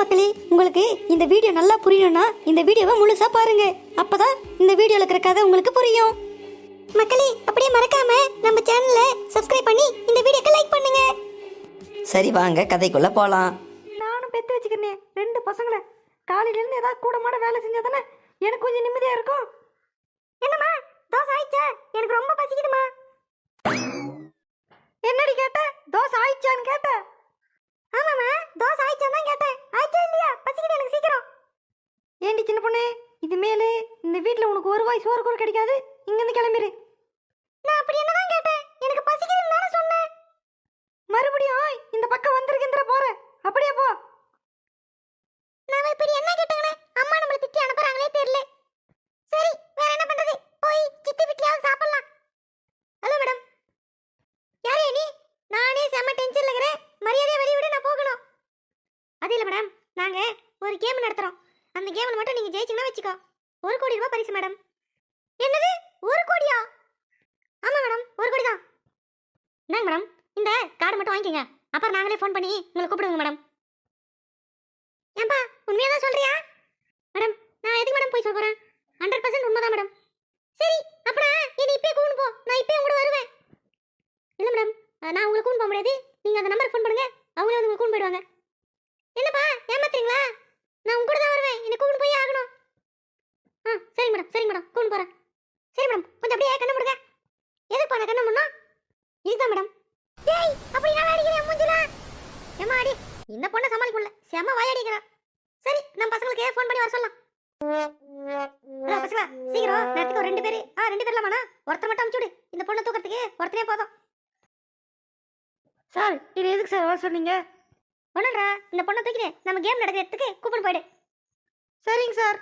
மக்களே உங்களுக்கு இந்த வீடியோ நல்லா புரியணும்னா இந்த வீடியோவை முழுசா பாருங்க. அப்பதான் இந்த வீடியோல இருக்கிற கதை உங்களுக்கு புரியும். மக்களே அப்படியே மறக்காம நம்ம சேனலை சப்ஸ்கிரைப் பண்ணி இந்த வீடியோக்கு லைக் பண்ணுங்க. சரி வாங்க கதைக்குள்ள போலாம். நானும் பெத்து வச்சுக்கிறேன் ரெண்டு பசங்களை. காலையில இருந்து ஏதாவது கூட மாட வேலை செஞ்சா தானே? எனக்கு கொஞ்சம் நிம்மதியா இருக்கும். என்னம்மா தோசை ஆயிடுச்சா? எனக்கு ரொம்ப பசிக்குதுமா என்னடி கேட்ட தோசை ஆயிடுச்சான்னு கேட்ட ஆமாம்மா தோசை ஆயிடுச்சான்னு தான் கேட்டேன் ஆயிடுச்சா இல்லையா பசிக்குது எனக்கு சீக்கிரம் ஏண்டி சின்ன பொண்ணு இது மேலே இந்த வீட்டில் உனக்கு ஒரு வாய் சோறு கூட கிடைக்காது. இங்கேருந்து கிளம்பிடு நான் அப்படி என்னதான் கேட்டேன்? எனக்கு பசிக்குதுன்னு தானே சொன்னேன். மறுபடியும் இந்த பக்கம் வந்திருக்கின்ற போற. அப்படியே போ. நாம இப்படி என்ன கேட்டாங்கன்னு அம்மா நம்மள திட்டி அனுப்புறாங்களே தெரியல. சரி வேற என்ன பண்றது? போய் சித்தி வீட்லயாவது சாப்பிடலாம். Hello madam. யாரே நீ? நானே செம்ம டென்ஷன்ல இருக்கிறேன். மரியாதையை வெளியே விட நான் போகணும். அது இல்ல மேடம். நாங்க ஒரு கேம் நடத்துறோம். அந்த கேமில் மட்டும் நீங்கள் ஜெயிச்சீங்கன்னா வச்சுக்கோ. ஒரு கோடி ரூபாய் பரிசு மேடம் என்னது? ஒரு கோடியா? ஆமாம் மேடம் ஒரு கோடி தான். இந்தாங்க மேடம் இந்த கார்டு மட்டும் வாங்கிக்கோங்க. அப்புறம் நாங்களே ஃபோன் பண்ணி உங்களை கூப்பிடுவோங்க மேடம் ஏன்பா உண்மையாக தான் சொல்கிறியா மேடம் நான் எதுக்கு மேடம் போய் சொல்ல ஹண்ட்ரட் பர்சன்ட் உண்மை தான் மேடம் சரி அப்புறம் என்னை இப்பயே கூப்பிட்டு போ. நான் இப்பயே உங்க வருவேன். இல்லை மேடம் நான் உங்களை கூண்டு போக முடியாது. நீங்கள் அந்த நம்பருக்கு ஃபோன் பண்ணுங்கள் அவங்களே வந்து உங்களை கூப்பிட்டு போயிடுவாங்க. என்னப்பா ஏமாத்துறீங்களா நான் உங்க கூட தான் வருவேன் என்னை கூப்பிட்டு போய் ஆகணும் ஆ சரி மேடம் சரி மேடம் கூப்பிட்டு போகிறேன் சரி மேடம் கொஞ்சம் அப்படியே கண்ணை முடுங்க எதுக்கு நான் கண்ணை முன்னா இதுதான் மேடம் ஏய் அப்படி நான் அடிக்கிறேன் மூஞ்சில ஏமா அடி இந்த பொண்ணை சமாளிக்க முடியல. செம வாயடிக்கிறா சரி நம்ம பசங்களுக்கு ஃபோன் பண்ணி வர சொல்லலாம். ஹலோ பசங்களா சீக்கிரம் நேரத்துக்கு ஒரு ரெண்டு பேர். ஆ ரெண்டு பேர்லாம் வேணா ஒருத்தர் மட்டும் விடு. இந்த பொண்ணை தூக்கிறதுக்கு ஒருத்தனே போதும். சார் இது எதுக்கு சார் வர சொன்னீங்க? ஒன்றும்டா இந்த பொண்ணை தூக்கிட்டு நம்ம கேம் நடக்கிற இடத்துக்கு கூப்பிட்டு போயிடு. சரிங்க சார்.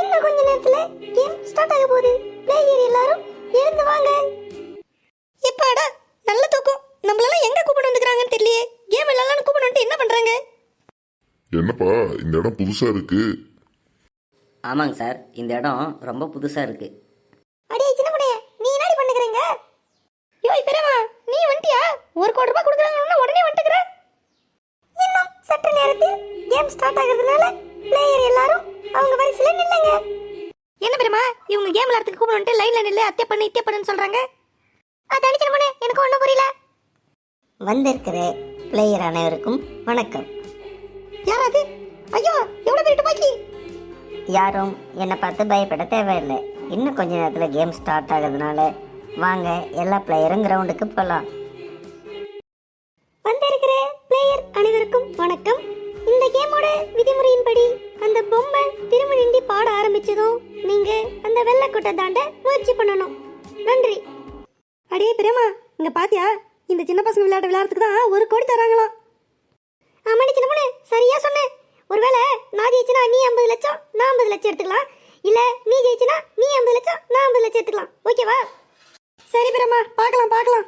இன்னும் கொஞ்ச நேரத்துல கேம் ஸ்டார்ட் ஆக போகுது. பிளேயர் எல்லாரும் எழுந்து வாங்க. எப்பாடா நல்ல தூக்கம். நம்மளெல்லாம் எங்க கூப்பிட்டு வந்துக்கிறாங்கன்னு தெரியலையே. கேம் எல்லாம் கூப்பிட்டு வந்துட்டு என்ன பண்றாங்க? என்னப்பா இந்த இடம் புதுசா இருக்கு. ஆமாங்க சார் இந்த இடம் ரொம்ப புதுசா இருக்கு. அடே சின்ன பொண்ணே நீ என்னடி பண்ணுகிறீங்க? யோய் பெரியம்மா நீ வந்துட்டியா? ஒரு கோடி ரூபாய் கொடுக்குறாங்கன்னா உடனே வந்துட்டுக்கிற. இன்னும் சற்று நேரத்தில் கேம் ஸ்டார்ட் ஆகிறதுனால பிளேயர் எல்லாரும் அவங்க வரிசையில நில்லுங்க என்ன பெரியம்மா? இவங்க கேம் விளையாடுறதுக்கு கூப்பிட்டு வந்துட்டு லைன்ல நில்லு அத்தை பண்ணு இத்திய பண்ணுன்னு சொல்றாங்க. அதானே சின்ன எனக்கு ஒன்றும் புரியல. வந்திருக்கிற பிளேயர் அனைவருக்கும் வணக்கம். யார் அது ஐயோ எவ்வளவு பேர் பாக்கி யாரும் என்னை பார்த்து பயப்பட தேவையில்லை. இன்னும் கொஞ்ச நேரத்தில் கேம் ஸ்டார்ட் ஆகுறதுனால வாங்க எல்லா பிளேயரும் கிரவுண்டுக்கு போகலாம் அந்த வெள்ளக்கொட்டை தாண்ட முயற்சி பண்ணணும். நன்றி. அடே பிரேமா இங்க பாத்தியா? இந்த சின்ன பசங்க விளையாட விளையாடுறதுக்கு தான் ஒரு கோடி தராங்களாம். ஆமாடி சின்ன பொண்ணு சரியா சொன்னேன். ஒருவேளை நான் ஜெயிச்சனா நீ ஐம்பது லட்சம் நான் ஐம்பது லட்சம் எடுத்துக்கலாம். இல்ல நீ ஜெயிச்சனா நீ ஐம்பது லட்சம் நான் ஐம்பது லட்சம் எடுத்துக்கலாம். ஓகேவா? சரி பிரேமா பார்க்கலாம் பார்க்கலாம்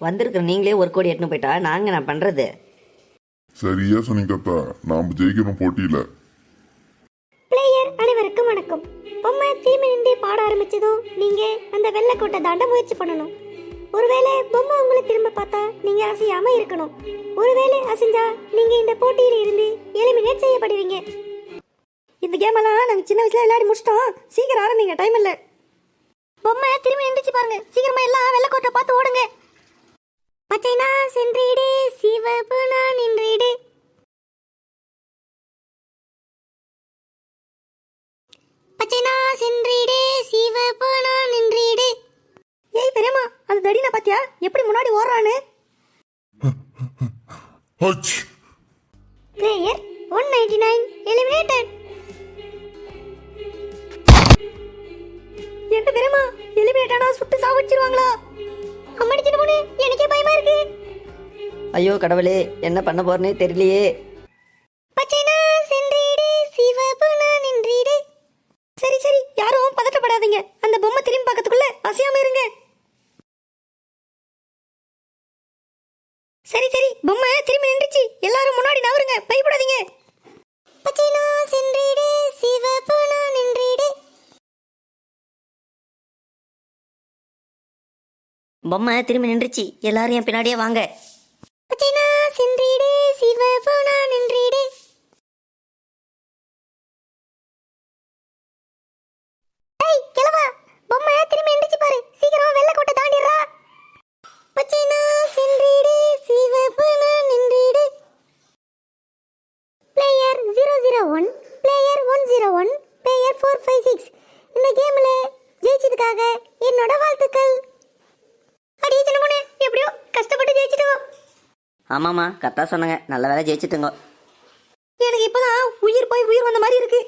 வந்திருக்கிற நீங்களே ஒரு கோடி எட்டுன்னு போயிட்டா நாங்க நான் பண்றது? சரியா சொன்னீங்க நாம ஜெயிக்கணும் போட்டியில. பிளேயர் அனைவருக்கும் வணக்கம். பொம்மை தீமை நின்றே பாட ஆரம்பிச்சதும் நீங்கள் அந்த வெள்ளைக்கோட்டை தாண்ட முயற்சி பண்ணணும். ஒருவேளை பொம்மை உங்களை திரும்ப பார்த்தா நீங்க அசையாம இருக்கணும். ஒருவேளை அசைஞ்சா நீங்க இந்த போட்டியில இருந்து எலிமினேட் செய்யப்படுவீங்க. இந்த கேம் எல்லாம் நாங்க சின்ன வயசுல விளையாடி முடிச்சிட்டோம். சீக்கிரம் ஆரம்பிங்க டைம் இல்ல. பொம்மை திரும்பி நின்றுச்சு பாருங்க. சீக்கிரமா எல்லாம் வெள்ளைக்கோட்டை பார்த்து ஓடுங்க. பச்சைனா சென்றிடு சிவப்பு நான் சென்றீடு சிவப்பு நான் நின்றீடு. ஏய் பெரியம்மா அந்த தடினா பாத்தியா? எப்படி முன்னாடி ஓடுறான்னு? H player one ninety nine eliminated என்ன பெரியம்மா எலிமினேட் ஆனா சுட்டு சாவச்சிருவாங்களா அம்மாடி சின்ன பொண்ணு எனக்கே பயமா இருக்கு. ஐயோ கடவுளே என்ன பண்ண போறேனே தெரியலையே. வேடிக்கை அசையாம இருங்க. சரி சரி பொம்மை திரும்பி நின்றுச்சு. எல்லாரும் முன்னாடி நவருங்க பயப்படாதீங்க. பொம்மை திரும்பி நின்றுச்சு. எல்லாரும் என் பின்னாடியே வாங்க. வாழ்த்துக்கள். அடியே சின்ன பொண்ணு எப்படியோ கஷ்டப்பட்டு ஜெயிச்சிட்டோம். ஆமாம்மா கரெக்டாக சொன்னாங்க. நல்ல வேலை ஜெயிச்சுட்டுங்க. எனக்கு இப்பதான் உயிர் போய் உயிர் வந்த மாதிரி இருக்கு.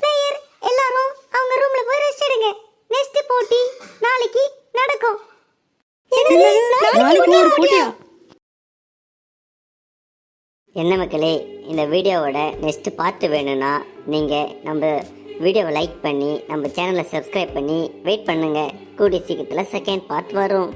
பிளேயர் எல்லாரும் அவங்க ரூம்ல போய் ரெஸ்ட் எடுங்க. நெக்ஸ்ட் போட்டி நாளைக்கு நடக்கும். நாளைக்கு ஒரு போட்டியா? என்ன மக்களே இந்த வீடியோவோட நெக்ஸ்ட் பார்ட் வேணும்னா நீங்கள் நம்ம வீடியோவை லைக் பண்ணி நம்ம சேனலை சப்ஸ்கிரைப் பண்ணி வெயிட் பண்ணுங்கள் கூடிய சீக்கிரத்தில் செகண்ட் பார்ட் வரும்.